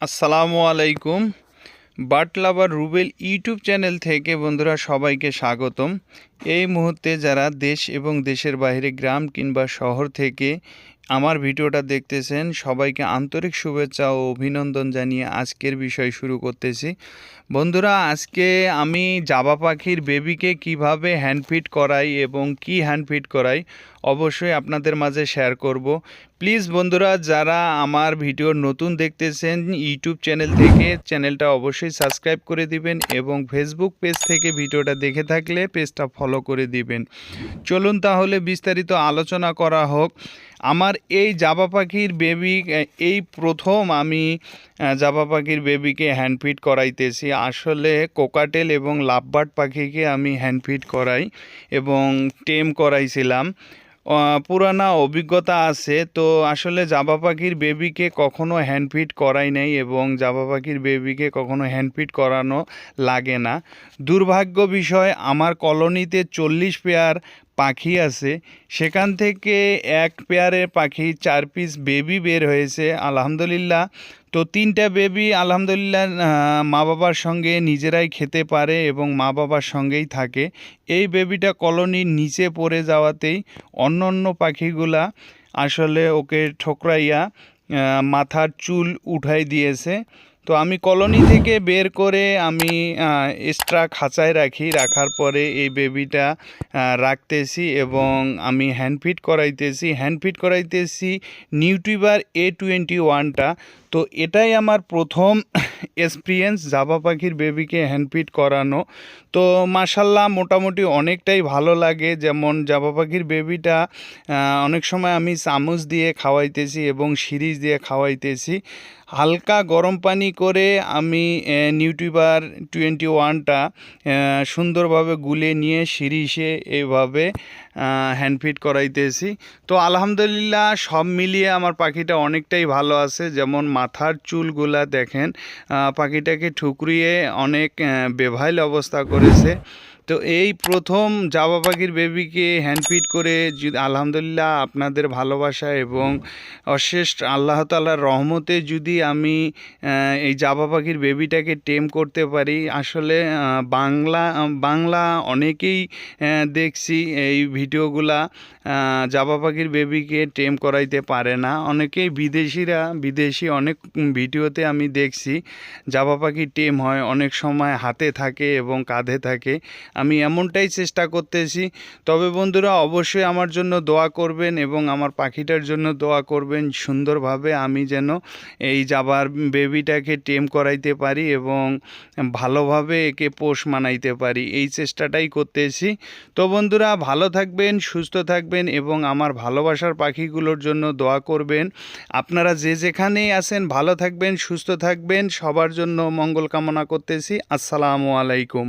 আসসালামু আলাইকুম। But lover Rubel YouTube channel থেকে বন্ধুরা সবাইকে স্বাগতম। এই মুহূর্তে যারা দেশ এবং দেশের বাইরে গ্রাম কিংবা শহর থেকে আমার ভিডিওটা দেখতেছেন, সবাইকে আন্তরিক শুভেচ্ছা ও অভিনন্দন জানিয়ে আজকের বিষয় শুরু করতেছি। বন্ধুরা, আজকে আমি জাবা পাখির বেবিকে কীভাবে হ্যান্ডফিট করাই এবং কি হ্যান্ডফিট করাই অবশ্যই আপনাদের মাঝে শেয়ার করব। প্লিজ বন্ধুরা, যারা আমার ভিডিও নতুন দেখতেছেন ইউটিউব চ্যানেল থেকে চ্যানেলটা অবশ্যই সাবস্ক্রাইব করে দিবেন এবং ফেসবুক পেজ থেকে ভিডিওটা দেখে থাকলে পেজটা ফলো করে দিবেন। চলুন তাহলে বিস্তারিত আলোচনা করা হোক। আমার এই জাবা পাখির বেবি এই প্রথম আমি জাবা পাখির বেবিকে হ্যান্ডফিট করাইতেছি। আসলে কোকাটেল এবং লাভবার্ড পাখিকে আমি হ্যান্ডফিট করাই এবং টেম করাইছিলাম। পুরানা অভিজ্ঞতা আছে, তো আসলে জাবা পাখির বেবিকে কখনো হ্যান্ডফিট করাই নাই এবং জাবা পাখির বেবিকে কখনো হ্যান্ডফিট করানো লাগে না। দুর্ভাগ্য বিষয়, আমার কলোনিতে চল্লিশ পেয়ার পাখি আছে। সেখান থেকে এক পেয়ারের পাখি চার পিস বেবি বের হয়েছে, আলহামদুলিল্লাহ। তো তিনটা বেবি আলহামদুলিল্লাহ মা বাবার সঙ্গে নিজেরাই খেতে পারে এবং মা বাবার সঙ্গেই থাকে। এই বেবিটা কলোনির নিচে পড়ে যাওয়াতেই অন্য অন্য পাখিগুলা আসলে ওকে ঠোকরাইয়া মাথার চুল উঠাই দিয়েছে। তো আমি কলোনি থেকে বের করে আমি এক্সট্রা খাঁচায় রাখি। রাখার পরে এই বেবিটা রাখতেছি এবং আমি হ্যান্ডফিট করাইতেছি। হ্যান্ডফিট করাইতেছি নিউটিউবার এ টোয়েন্টি ওয়ানটা তো এটাই আমার প্রথম এক্সপিরিয়েন্স জাবা পাখির বেবিকে হ্যান্ডপিট করানো। তো মাসাল্লাহ মোটামুটি অনেকটাই ভালো লাগে। যেমন জাবা পাখির বেবিটা অনেক সময় আমি চামচ দিয়ে খাওয়াইতেছি এবং সিরিজ দিয়ে খাওয়াইতেছি। হালকা গরম পানি করে আমি নিউটিউবার টোয়েন্টি ওয়ানটা সুন্দরভাবে গুলে নিয়ে সিরিজে এভাবে হ্যান্ডফিট করাইতেছি। তো আলহামদুলিল্লাহ সব মিলিয়ে আমার পাখিটা অনেকটাই ভালো আছে। যেমন মাথার চুলগুলা দেখেন পাখিটাকে ঠুকরিয়ে অনেক বেভাইল অবস্থা করেছে। তো এই প্রথম জাবা পাখির বেবিকে হ্যান্ডফিট করে যদি আলহামদুলিল্লাহ আপনাদের ভালোবাসা এবং অশেষ আল্লাহ তালার রহমতে যদি আমি এই জাবা পাখির বেবিটাকে টেম করতে পারি, আসলে বাংলা বাংলা অনেকেই দেখছি এই ভিডিওগুলা জাবা পাখির বেবিকে টেম করাইতে পারে না। অনেকেই বিদেশিরা, বিদেশি অনেক ভিডিওতে আমি দেখছি, জাবা পাখি টেম হয়, অনেক সময় হাতে থাকে এবং কাঁধে থাকে। আমি এমনটাই চেষ্টা করতেছি। তবে বন্ধুরা, অবশ্যই আমার জন্য দোয়া করবেন এবং আমার পাখিটার জন্য দোয়া করবেন। সুন্দরভাবে আমি যেন এই যাবার বেবিটাকে টেম করাইতে পারি এবং ভালোভাবে একে পোষ মানাইতে পারি। এই চেষ্টাটাই করতেছি। তো বন্ধুরা, ভালো থাকবেন, সুস্থ থাকবেন এবং আমার ভালোবাসার পাখিগুলোর জন্য দোয়া করবেন। আপনারা যে যেখানেই আছেন, ভালো থাকবেন, সুস্থ থাকবেন। সবার জন্য মঙ্গল কামনা করতেছি। আসসালামু আলাইকুম।